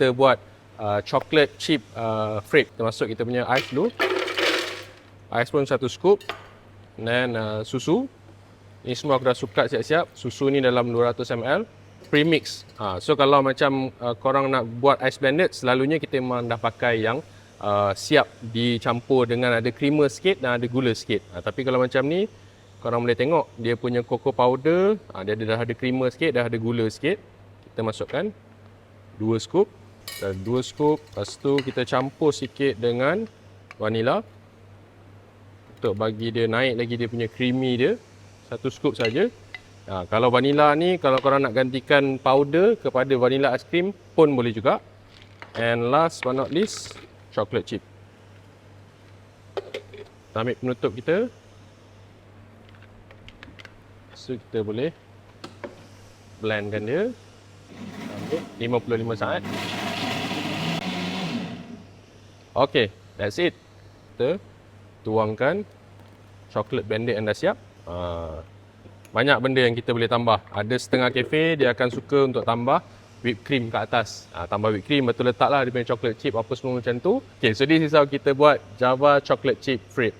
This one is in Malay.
kita buat uh, chocolate chip uh, frappe. Kita masuk kita punya ais dulu. Ais pun satu scoop. Dan uh, susu. Ini semua aku dah sukat siap-siap. Susu ni dalam 200 ml. Premix. Ha, so kalau macam uh, korang nak buat ice blended, selalunya kita memang dah pakai yang uh, siap dicampur dengan ada creamer sikit dan ada gula sikit. Ha, tapi kalau macam ni, korang boleh tengok dia punya cocoa powder, ha, dia ada, dah ada creamer sikit, dah ada gula sikit. Kita masukkan dua scoop dan dua scoop. Lepas tu kita campur sikit dengan vanilla untuk bagi dia naik lagi dia punya creamy dia. Satu scoop saja. Ha, kalau vanilla ni kalau korang nak gantikan powder kepada vanilla ice cream pun boleh juga. And last but not least, chocolate chip. Kita ambil penutup kita. So kita boleh blendkan dia. Ambil 55 saat. Okay, that's it. Kita tuangkan chocolate blended yang dah siap. Ha, banyak benda yang kita boleh tambah. Ada setengah kafe dia akan suka untuk tambah whipped cream kat atas. Ha, tambah whipped cream betul letaklah dia punya chocolate chip apa semua macam tu. Okay, so this is how kita buat Java chocolate chip frappe.